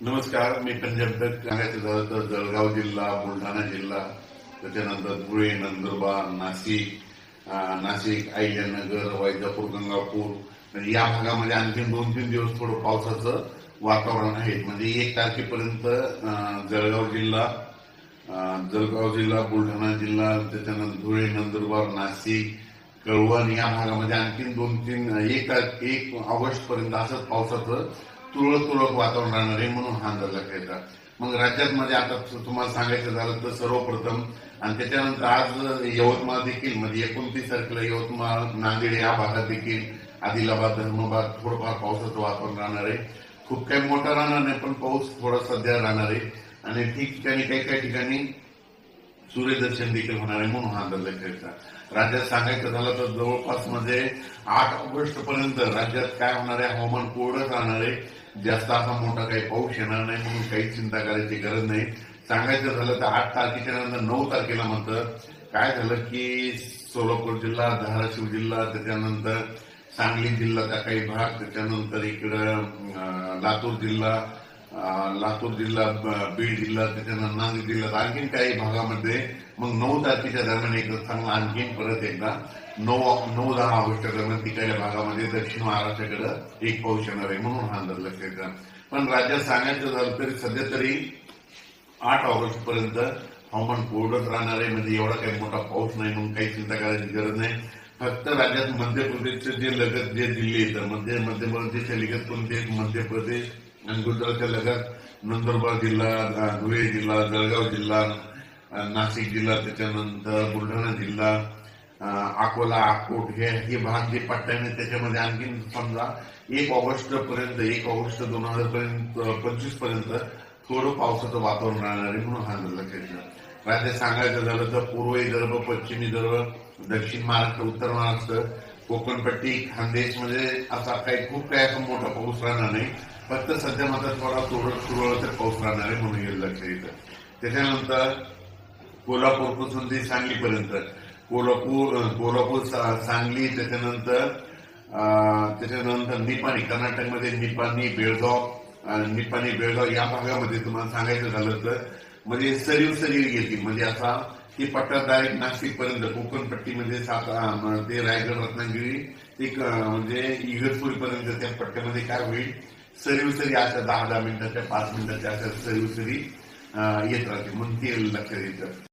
नमस्कार मी पंजाब सांगायचं झालं तर जळगाव जिल्हा बुलढाणा जिल्हा त्याच्यानंतर धुळे नंदुरबार नाशिक नाशिक अहिल्यानगर वैजापूर गंगापूर. म्हणजे या भागामध्ये आणखी दोन तीन दिवस थोडं पावसाचं वातावरण आहे. म्हणजे एक तारखेपर्यंत जळगाव जिल्हा जळगाव जिल्हा बुलढाणा जिल्हा त्याच्यानंतर धुळे नंदुरबार नाशिक कळवण या भागामध्ये आणखीन दोन तीन एक एक ऑगस्ट पर्यंत असंच पावसाचं तुरळक तुरळक वातावरण राहणार आहे म्हणून हा अंदाज घेतात मग राज्यात मध्ये आता तुम्हाला सांगायचं झालं तर सर्वप्रथम आणि त्याच्यानंतर आज यवतमाळ देखील म्हणजे एकोणतीस तारखेला यवतमाळ नांदेड या भागात देखील आदिलाबाद धर्माबाद थोडंफार पावसाचं वातावरण राहणार आहे. खूप काही मोठा राहणार नाही पण पाऊस थोडा सध्या राहणार आहे. आणि ठिकठिकाणी काही काही ठिकाणी सूर्यदर्शन देखील होणार आहे म्हणून हा अंदाज खेळचा राज्यात सांगायचं झालं तर जवळपास म्हणजे आठ ऑगस्ट पर्यंत राज्यात काय होणार आहे? हवामान कोरडं राहणार आहे. जास्त असा मोठा काही पाऊस येणार नाही म्हणून काही चिंता करायची गरज नाही. सांगायचं झालं तर आठ तारखेच्या नंतर नऊ तारखेला म्हणतं. काय झालं की सोलापूर जिल्हा धाराशिव जिल्हा त्याच्यानंतर सांगली जिल्ह्याचा काही भाग त्याच्यानंतर इकडं लातूर जिल्हा लातूर जिल्हा बीड जिल्हा त्याच्यानंतर नांदेड जिल्ह्यात आणखीन काही भागामध्ये मग नऊ तारखेच्या दरम्यान एकदा चांगला आणखीन परत एकदा नऊ नऊ दहा ऑगस्ट दरम्यान तिकडल्या भागामध्ये दक्षिण महाराष्ट्राकडे एक पाऊस येणार आहे म्हणून हा अंदाज लक्षात घ्या. पण राज्यात सांगायचं झालं तरी सध्या तरी आठ ऑगस्ट पर्यंत हवामान कोरडत राहणार आहे. म्हणजे एवढा काही मोठा पाऊस नाही म्हणून काही चिंता करायची गरज नाही. फक्त राज्यात मध्य प्रदेशचे जे लगत जे जिल्हे येतात मध्य मध्य प्रदेशच्या लगत कोणते मध्य प्रदेश आणि गुजरातच्या लगत नंदुरबार जिल्हा धुळे जिल्हा जळगाव जिल्हा नाशिक जिल्हा त्याच्यानंतर बुलढाणा जिल्हा अकोला अकोट हे हे भाग जे पट्ट्याने त्याच्यामध्ये आणखीन समजा एक ऑगस्ट पर्यंत एक ऑगस्ट दोन हजार पर्यंत पंचवीसपर्यंत थोडं पावसाचं वातावरण राहणार आहे म्हणून हा अंदाज लक्षात राज्यात सांगायचं झालं तर पूर्व विदर्भ पश्चिम विदर्भ दक्षिण महाराष्ट्र उत्तर महाराष्ट्र कोकणपट्टी खानदेश म्हणजे असा काही खूप काही असा मोठा पाऊस राहणार नाही. फक्त सध्या मात्र थोडा थोडं सुरुवात पाऊस राहणार आहे म्हणून येईल लक्षात येतं त्याच्यानंतर कोल्हापूरपासून ते सांगलीपर्यंत. कोल्हापूर कोल्हापूर सा- सांगली त्याच्यानंतर त्याच्यानंतर निपाणी कर्नाटकमध्ये निपाणी बेळगाव निपाणी बेळगाव या भागामध्ये तुम्हाला सांगायचं झालं तर म्हणजे सरीव सरीव गेली म्हणजे असा की पट्टा डायरेक्ट नाशिकपर्यंत कोकणपट्टीमध्ये कोकण पट्टीमध्ये ते रायगड रत्नागिरी एक म्हणजे इगतपूरपर्यंत त्या पट्ट्यामध्ये काय होईल? सरीवसरी अशा दहा दहा मिनिटाच्या पाच मिनिटाच्या अशा सरीवसरी येत राहते. म्हणून ते लक्षात येतं